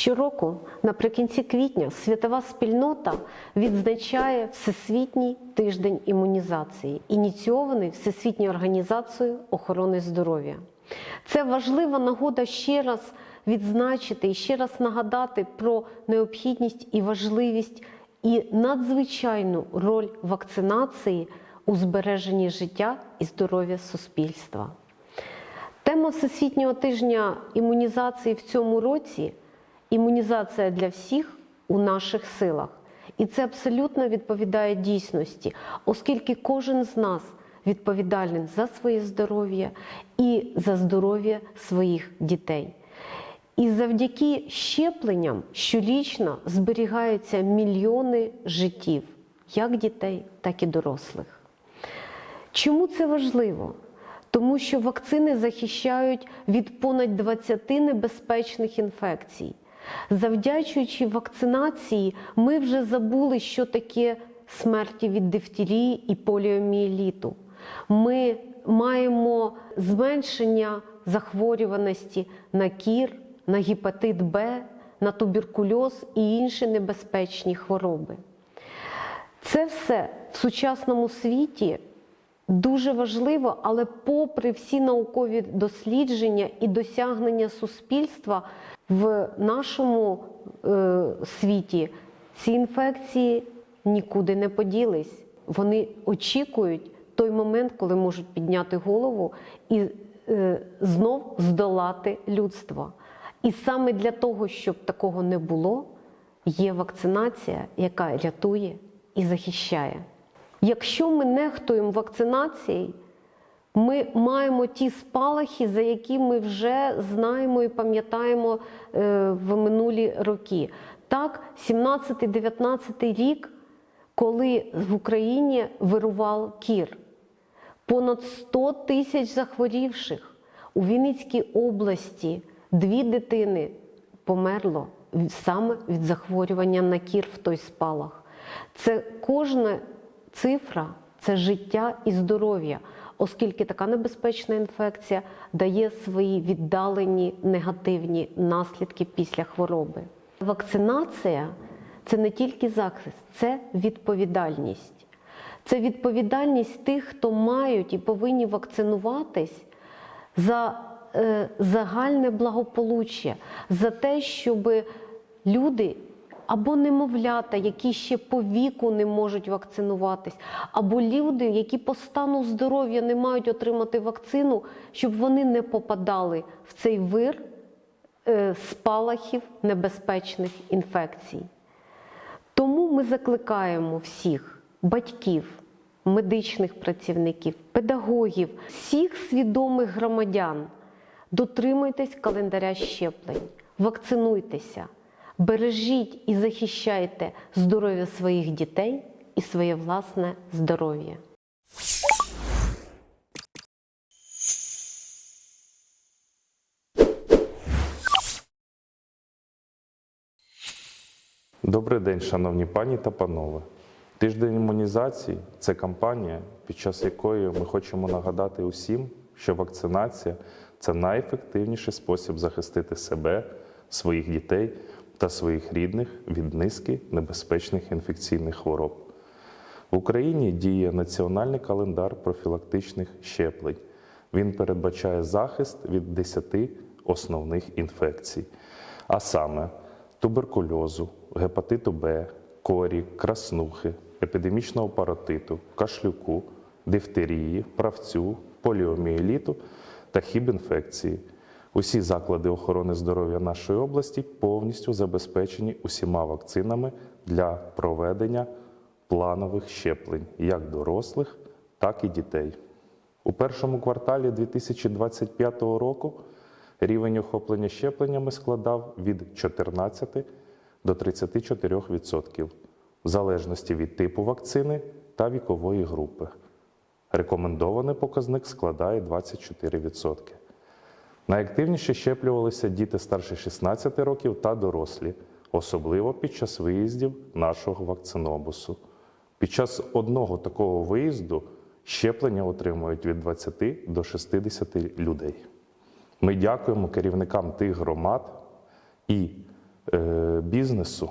Щороку, наприкінці квітня, світова спільнота відзначає Всесвітній тиждень імунізації, ініційований Всесвітньою організацією охорони здоров'я. Це важлива нагода ще раз відзначити і ще раз нагадати про необхідність і важливість і надзвичайну роль вакцинації у збереженні життя і здоров'я суспільства. Тема Всесвітнього тижня імунізації в цьому році імунізація для всіх у наших силах. І це абсолютно відповідає дійсності, оскільки кожен з нас відповідальний за своє здоров'я і за здоров'я своїх дітей. І завдяки щепленням щорічно зберігаються мільйони життів, як дітей, так і дорослих. Чому це важливо? Тому що вакцини захищають від понад 20 небезпечних інфекцій. Завдячуючи вакцинації, ми вже забули, що таке смерті від дифтерії і поліомієліту. Ми маємо зменшення захворюваності на кір, на гепатит Б, на туберкульоз і інші небезпечні хвороби. Це все в сучасному світі дуже важливо, але попри всі наукові дослідження і досягнення суспільства в нашому е, світі ці інфекції нікуди не поділись. Вони очікують той момент, коли можуть підняти голову і е, знов здолати людство. І саме для того, щоб такого не було, є вакцинація, яка рятує і захищає. Якщо ми нехтуємо вакцинацією, ми маємо ті спалахи, за які ми вже знаємо і пам'ятаємо е, в минулі роки. Так, 17-19 рік, коли в Україні вирував кір, понад 100 тисяч захворівших у Вінницькій області, дві дитини померло саме від захворювання на кір в той спалах. Це кожна цифра це життя і здоров'я, оскільки така небезпечна інфекція дає свої віддалені негативні наслідки після хвороби. Вакцинація це не тільки захист, це відповідальність. Це відповідальність тих, хто мають і повинні вакцинуватись за е, загальне благополуччя, за те, щоб люди або немовлята, які ще по віку не можуть вакцинуватись, або люди, які по стану здоров'я не мають отримати вакцину, щоб вони не попадали в цей вир е, спалахів небезпечних інфекцій. Тому ми закликаємо всіх батьків, медичних працівників, педагогів, всіх свідомих громадян. Дотримуйтесь календаря щеплень, вакцинуйтеся, бережіть і захищайте здоров'я своїх дітей і своє власне здоров'я. Добрий день, шановні пані та панове. Тиждень імунізації це кампанія, під час якої ми хочемо нагадати усім, що вакцинація це найефективніший спосіб захистити себе, своїх дітей та своїх рідних від низки небезпечних інфекційних хвороб. В Україні діє національний календар профілактичних щеплень. Він передбачає захист від 10 основних інфекцій, а саме туберкульозу, гепатиту Б, корі, краснухи, епідемічного паротиту, кашлюку, дифтерії, правцю, поліомієліту та хібінфекції. Усі заклади охорони здоров'я нашої області повністю забезпечені усіма вакцинами для проведення планових щеплень як дорослих, так і дітей. У першому кварталі 2025 року рівень охоплення щепленнями складав від 14 до 34%, в залежності від типу вакцини та вікової групи. Рекомендований показник складає 24%. Найактивніше щеплювалися діти старше 16 років та дорослі, особливо під час виїздів нашого вакцинобусу. Під час одного такого виїзду щеплення отримують від 20 до 60 людей. Ми дякуємо керівникам тих громад і е, бізнесу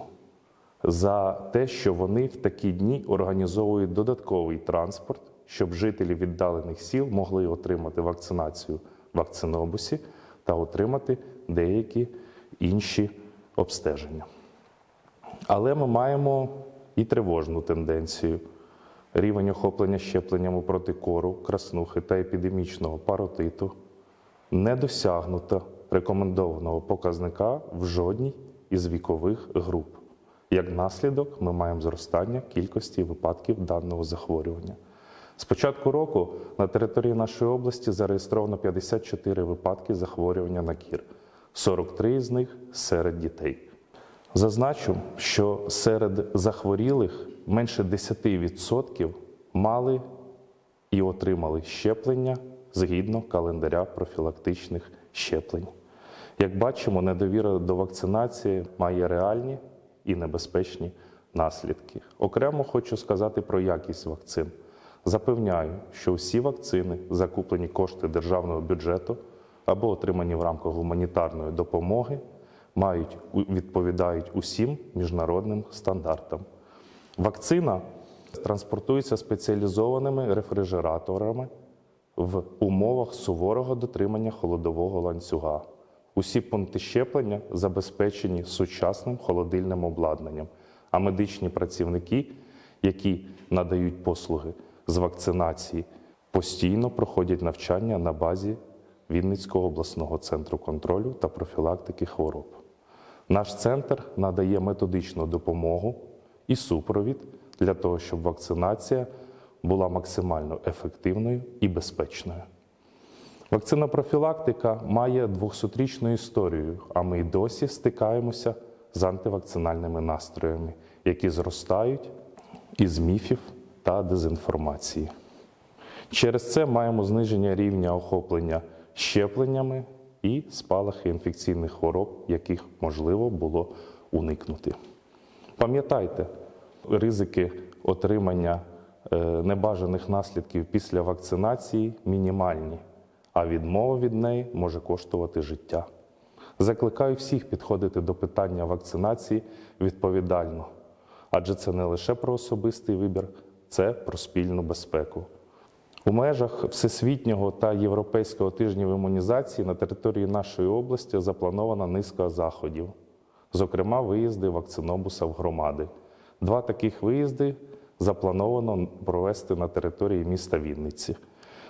за те, що вони в такі дні організовують додатковий транспорт, щоб жителі віддалених сіл могли отримати вакцинацію вакцинобусі та отримати деякі інші обстеження. Але ми маємо і тривожну тенденцію. Рівень охоплення щепленнями проти кору, краснухи та епідемічного паротиту не досягнуто рекомендованого показника в жодній із вікових груп. Як наслідок, ми маємо зростання кількості випадків даного захворювання. З початку року на території нашої області зареєстровано 54 випадки захворювання на кір, 43 з них серед дітей. Зазначу, що серед захворілих менше 10% мали і отримали щеплення згідно календаря профілактичних щеплень. Як бачимо, недовіра до вакцинації має реальні і небезпечні наслідки. Окремо хочу сказати про якість вакцин. Запевняю, що всі вакцини, закуплені кошти державного бюджету або отримані в рамках гуманітарної допомоги, мають відповідають усім міжнародним стандартам. Вакцина транспортується спеціалізованими рефрижераторами в умовах суворого дотримання холодового ланцюга. Усі пункти щеплення забезпечені сучасним холодильним обладнанням, а медичні працівники, які надають послуги з вакцинації, постійно проходять навчання на базі Вінницького обласного центру контролю та профілактики хвороб. Наш центр надає методичну допомогу і супровід для того, щоб вакцинація була максимально ефективною і безпечною. Вакцина профілактика має 200-річну історію, а ми й досі стикаємося з антивакцинальними настроями, які зростають із міфів та дезінформації. Через це маємо зниження рівня охоплення щепленнями і спалахи інфекційних хвороб, яких можливо було уникнути. Пам'ятайте, ризики отримання е, небажаних наслідків після вакцинації мінімальні, а відмова від неї може коштувати життя. Закликаю всіх підходити до питання вакцинації відповідально, адже це не лише про особистий вибір, це про спільну безпеку. У межах всесвітнього та європейського тижнів імунізації на території нашої області запланована низка заходів, зокрема, виїзди вакцинобуса в громади. Два таких виїзди заплановано провести на території міста Вінниці.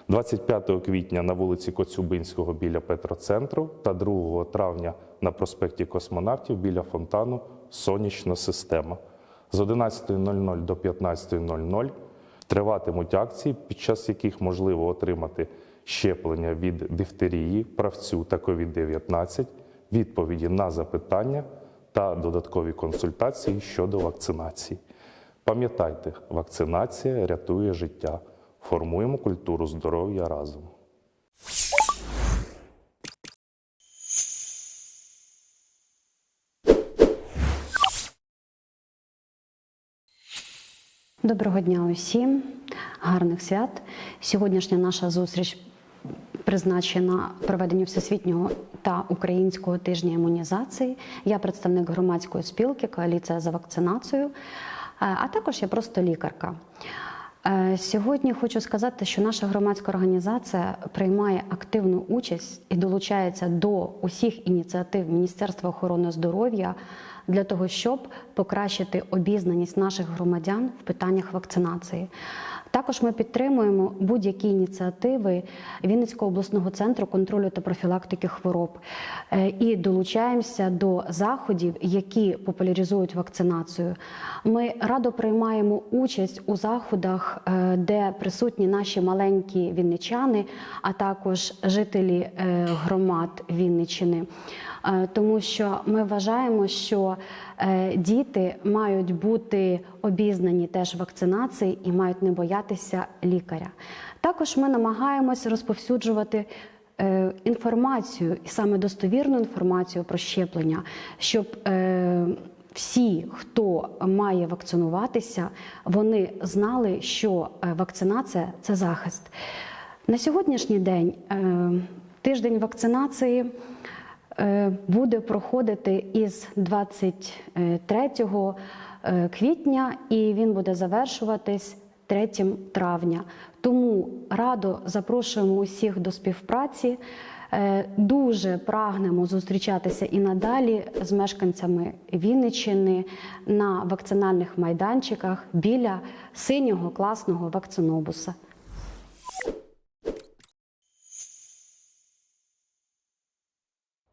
25 квітня на вулиці Коцюбинського біля Петроцентру та 2 травня на проспекті Космонавтів біля фонтану Сонячна система. З 11.00 до 15.00 триватимуть акції, під час яких можливо отримати щеплення від дифтерії, правцю та COVID-19, відповіді на запитання та додаткові консультації щодо вакцинації. Пам'ятайте, вакцинація рятує життя. Формуємо культуру здоров'я разом. Доброго дня усім, гарних свят. Сьогоднішня наша зустріч призначена проведенню всесвітнього та українського тижня імунізації. Я представник громадської спілки Коаліція за вакцинацію, е, а також я просто лікарка. Е, Сьогодні хочу сказати, що наша громадська організація приймає активну участь і долучається до усіх ініціатив Міністерства охорони здоров'я для того, щоб покращити обізнаність наших громадян в питаннях вакцинації. Також ми підтримуємо будь-які ініціативи Вінницького обласного центру контролю та профілактики хвороб е, і долучаємося до заходів, які популяризують вакцинацію. Ми радо приймаємо участь у заходах, е, де присутні наші маленькі вінничани, а також жителі е, громад Вінниччини. Е, тому що ми вважаємо, що діти мають бути обізнані теж вакцинації і мають не боятися лікаря. Також ми намагаємось розповсюджувати. е, Інформацію і саме достовірну інформацію про щеплення, щоб е, всі, хто має вакцинуватися, вони знали, що е, вакцинація це захист. На сьогоднішній день тиждень вакцинації буде проходити із 23 е, квітня і він буде завершуватись 3 травня. Тому радо запрошуємо усіх до співпраці. Е, Дуже прагнемо зустрічатися і надалі з мешканцями Вінниччини на вакцинальних майданчиках біля синього класного вакцинобуса.